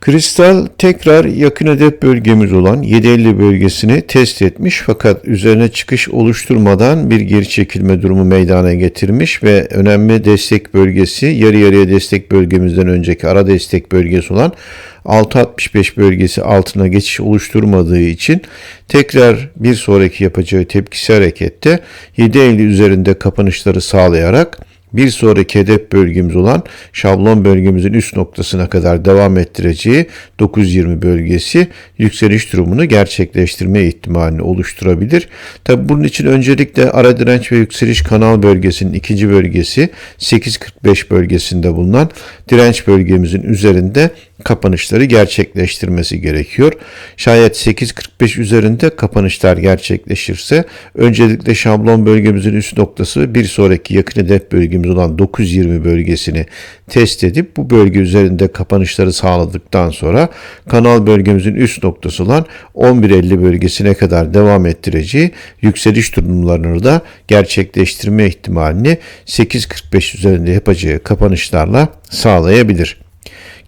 Kristal tekrar yakın hedef bölgemiz olan 750 bölgesini test etmiş fakat üzerine çıkış oluşturmadan bir geri çekilme durumu meydana getirmiş ve önemli destek bölgesi yarı yarıya destek bölgemizden önceki ara destek bölgesi olan 6.65 bölgesi altına geçiş oluşturmadığı için tekrar bir sonraki yapacağı tepkisi harekette 7.50 üzerinde kapanışları sağlayarak bir sonraki hedef bölgemiz olan şablon bölgemizin üst noktasına kadar devam ettireceği 920 bölgesi yükseliş durumunu gerçekleştirme ihtimalini oluşturabilir. Tabi bunun için öncelikle ara direnç ve yükseliş kanal bölgesinin ikinci bölgesi 8.45 bölgesinde bulunan direnç bölgemizin üzerinde kapanışları gerçekleştirmesi gerekiyor. Şayet 8.45 üzerinde kapanışlar gerçekleşirse öncelikle şablon bölgemizin üst noktası bir sonraki yakın hedef bölgemiz olan 920 bölgesini test edip bu bölge üzerinde kapanışları sağladıktan sonra kanal bölgemizin üst noktası olan 11.50 bölgesine kadar devam ettireceği yükseliş durumlarını da gerçekleştirme ihtimalini 8.45 üzerinde yapacağı kapanışlarla sağlayabilir.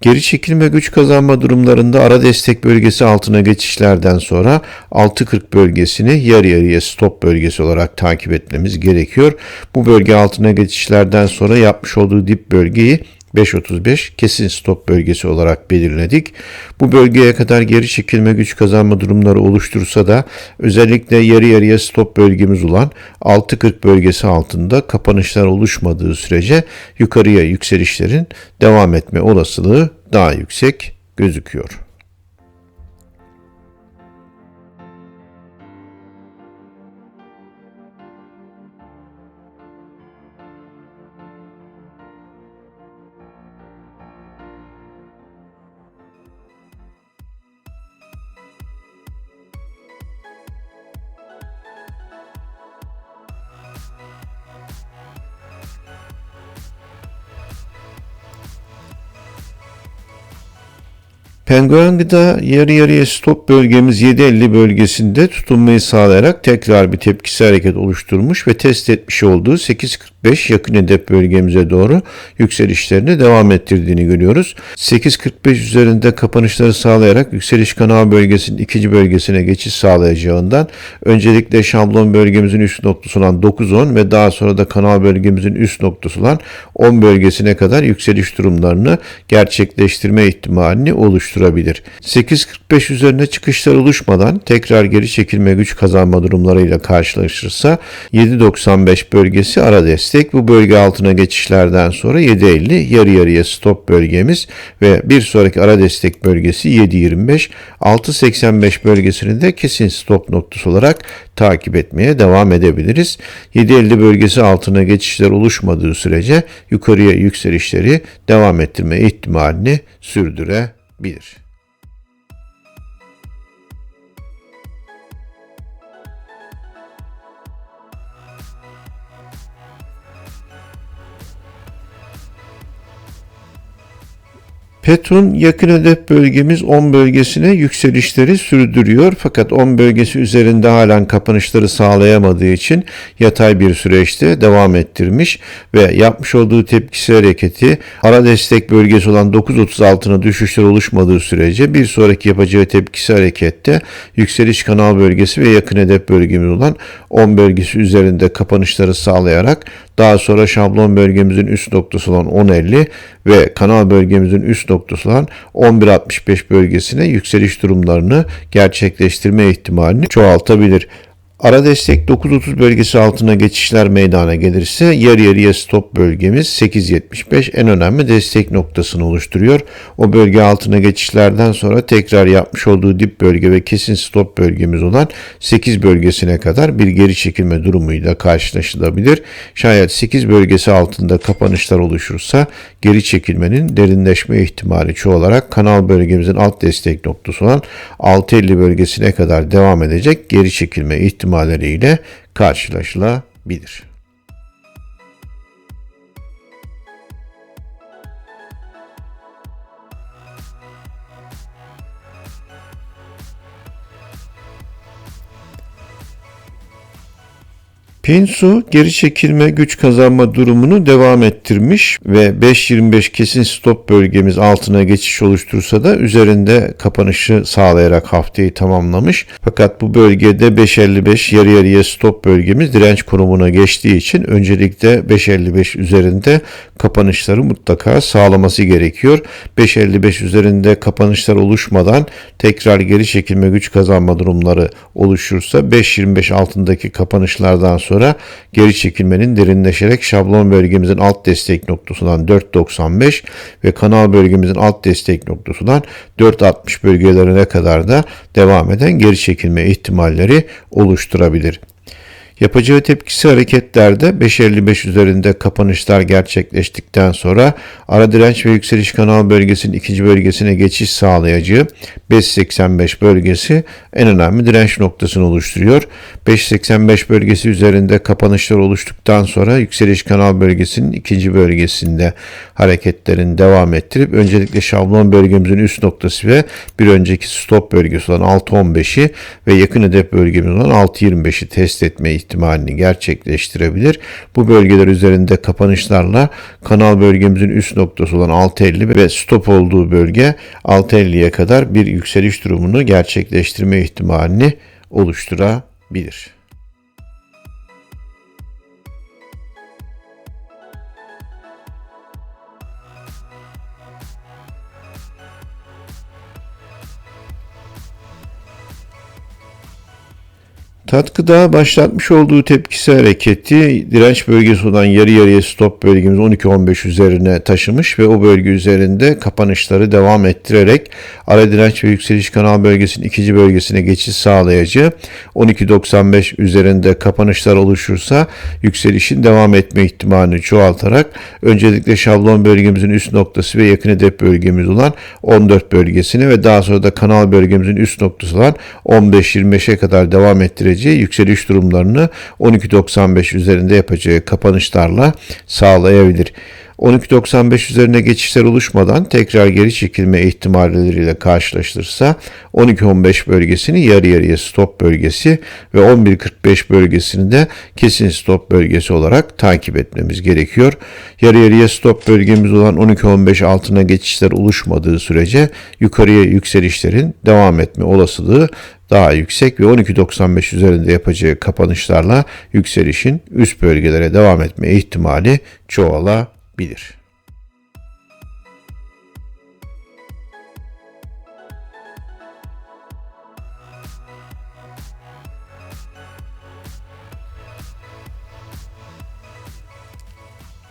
Geri çekilme güç kazanma durumlarında ara destek bölgesi altına geçişlerden sonra 6.40 bölgesini yarı yarıya stop bölgesi olarak takip etmemiz gerekiyor. Bu bölge altına geçişlerden sonra yapmış olduğu dip bölgeyi 5.35 kesin stop bölgesi olarak belirledik. Bu bölgeye kadar geri çekilme güç kazanma durumları oluştursa da özellikle yarı yarıya stop bölgemiz olan 6.40 bölgesi altında kapanışlar oluşmadığı sürece yukarıya yükselişlerin devam etme olasılığı daha yüksek gözüküyor. Penguen yarı yarıya stop bölgemiz 7.50 bölgesinde tutunmayı sağlayarak tekrar bir tepkisi hareket oluşturmuş ve test etmiş olduğu 8.45 yakın hedef bölgemize doğru yükselişlerini devam ettirdiğini görüyoruz. 8.45 üzerinde kapanışları sağlayarak yükseliş kanal bölgesinin ikinci bölgesine geçiş sağlayacağından öncelikle şablon bölgemizin üst noktası olan 9.10 ve daha sonra da kanal bölgemizin üst noktası olan 10 bölgesine kadar yükseliş durumlarını gerçekleştirme ihtimalini oluşturur oluşturabilir. 8.45 üzerine çıkışlar oluşmadan tekrar geri çekilme güç kazanma durumlarıyla karşılaşırsa 7.95 bölgesi ara destek. Bu bölge altına geçişlerden sonra 7.50 yarı yarıya stop bölgemiz ve bir sonraki ara destek bölgesi 7.25 6.85 bölgesini de kesin stop noktası olarak takip etmeye devam edebiliriz. 7.50 bölgesi altına geçişler oluşmadığı sürece yukarıya yükselişleri devam ettirme ihtimalini sürdürebiliriz bilir. Petun yakın hedef bölgemiz 10 bölgesine yükselişleri sürdürüyor. Fakat 10 bölgesi üzerinde halen kapanışları sağlayamadığı için yatay bir süreçte devam ettirmiş ve yapmış olduğu tepkisi hareketi ara destek bölgesi olan 9.30 altına düşüşler oluşmadığı sürece bir sonraki yapacağı tepkisi harekette yükseliş kanal bölgesi ve yakın hedef bölgemiz olan 10 bölgesi üzerinde kapanışları sağlayarak daha sonra şablon bölgemizin üst noktası olan 10.50 ve kanal bölgemizin üst noktası olan 11.65 bölgesine yükseliş durumlarını gerçekleştirme ihtimalini çoğaltabilir. Ara destek 9.30 bölgesi altına geçişler meydana gelirse yarı yarıya stop bölgemiz 8.75 en önemli destek noktasını oluşturuyor. O bölge altına geçişlerden sonra tekrar yapmış olduğu dip bölge ve kesin stop bölgemiz olan 8 bölgesine kadar bir geri çekilme durumuyla karşılaşılabilir. Şayet 8 bölgesi altında kapanışlar oluşursa geri çekilmenin derinleşme ihtimali çoğalarak kanal bölgemizin alt destek noktası olan 6.50 bölgesine kadar devam edecek geri çekilme ihtimali ihtimaleriyle karşılaşılabilir. Pinsu geri çekilme güç kazanma durumunu devam ettirmiş ve 5.25 kesin stop bölgemiz altına geçiş oluştursa da üzerinde kapanışı sağlayarak haftayı tamamlamış. Fakat bu bölgede 5.55 yarı yarıya stop bölgemiz direnç konumuna geçtiği için öncelikle 5.55 üzerinde kapanışları mutlaka sağlaması gerekiyor. 5.55 üzerinde kapanışlar oluşmadan tekrar geri çekilme güç kazanma durumları oluşursa 5.25 altındaki kapanışlardan sonra sonra geri çekilmenin derinleşerek şablon bölgemizin alt destek noktasından 4.95 ve kanal bölgemizin alt destek noktasından 4.60 bölgelerine kadar da devam eden geri çekilme ihtimalleri oluşturabilir. Yapacağı tepkisi hareketlerde 5.55 üzerinde kapanışlar gerçekleştikten sonra ara direnç ve yükseliş kanal bölgesinin ikinci bölgesine geçiş sağlayacağı 5.85 bölgesi en önemli direnç noktasını oluşturuyor. 5.85 bölgesi üzerinde kapanışlar oluştuktan sonra yükseliş kanal bölgesinin ikinci bölgesinde hareketlerin devam ettirip öncelikle şablon bölgemizin üst noktası ve bir önceki stop bölgesi olan 6.15'i ve yakın hedef bölgemiz olan 6.25'i test etme ihtimalini gerçekleştirebilir. Bu bölgeler üzerinde kapanışlarla kanal bölgemizin üst noktası olan 6.50 ve stop olduğu bölge 6.50'ye kadar bir yükseliş durumunu gerçekleştirme ihtimalini oluşturabilir. Tatkıda başlatmış olduğu tepkisi hareketi direnç bölgesi olan yarı yarıya stop bölgemiz 12-15 üzerine taşımış ve o bölge üzerinde kapanışları devam ettirerek ara direnç ve yükseliş kanal bölgesinin ikinci bölgesine geçiş sağlayacağı 12.95 üzerinde kapanışlar oluşursa yükselişin devam etme ihtimalini çoğaltarak öncelikle şablon bölgemizin üst noktası ve yakın hedef bölgemiz olan 14 bölgesine ve daha sonra da kanal bölgemizin üst noktası olan 15-25'e kadar devam ettireceği süreci yükseliş durumlarını 12.95 üzerinde yapacağı kapanışlarla sağlayabilir. 12.95 üzerine geçişler oluşmadan tekrar geri çekilme ihtimalleriyle karşılaştırırsa 12.15 bölgesini yarı yarıya stop bölgesi ve 11.45 bölgesini de kesin stop bölgesi olarak takip etmemiz gerekiyor. Yarı yarıya stop bölgemiz olan 12.15 altına geçişler oluşmadığı sürece yukarıya yükselişlerin devam etme olasılığı daha yüksek ve 12.95 üzerinde yapacağı kapanışlarla yükselişin üst bölgelere devam etme ihtimali çoğalabilir bilir.''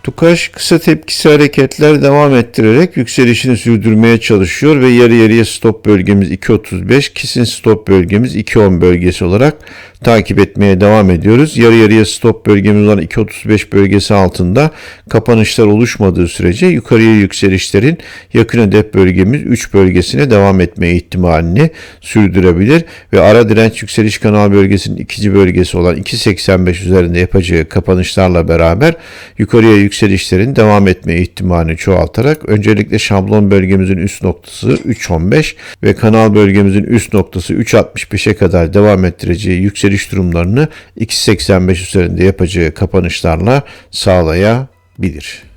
Tukaş kısa tepkisi hareketler devam ettirerek yükselişini sürdürmeye çalışıyor ve yarı yarıya stop bölgemiz 2.35, kesin stop bölgemiz 2.10 bölgesi olarak takip etmeye devam ediyoruz. Yarı yarıya stop bölgemiz olan 2.35 bölgesi altında kapanışlar oluşmadığı sürece yukarıya yükselişlerin yakın hedef bölgemiz 3 bölgesine devam etme ihtimalini sürdürebilir ve ara direnç yükseliş kanal bölgesinin ikinci bölgesi olan 2.85 üzerinde yapacağı kapanışlarla beraber yukarıya yükselişlerin devam etme ihtimalini çoğaltarak öncelikle şablon bölgemizin üst noktası 3.15 ve kanal bölgemizin üst noktası 3.65'e kadar devam ettireceği yükseliş durumlarını 2.85 üzerinde yapacağı kapanışlarla sağlayabilir.